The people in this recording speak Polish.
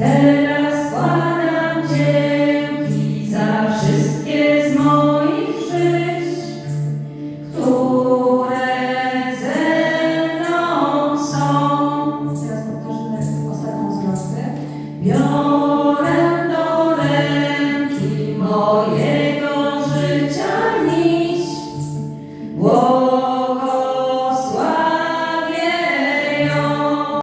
Teraz składam dzięki za wszystkie z moich żyć, które ze mną są. Teraz powtórzymy ostatnią zwrotkę.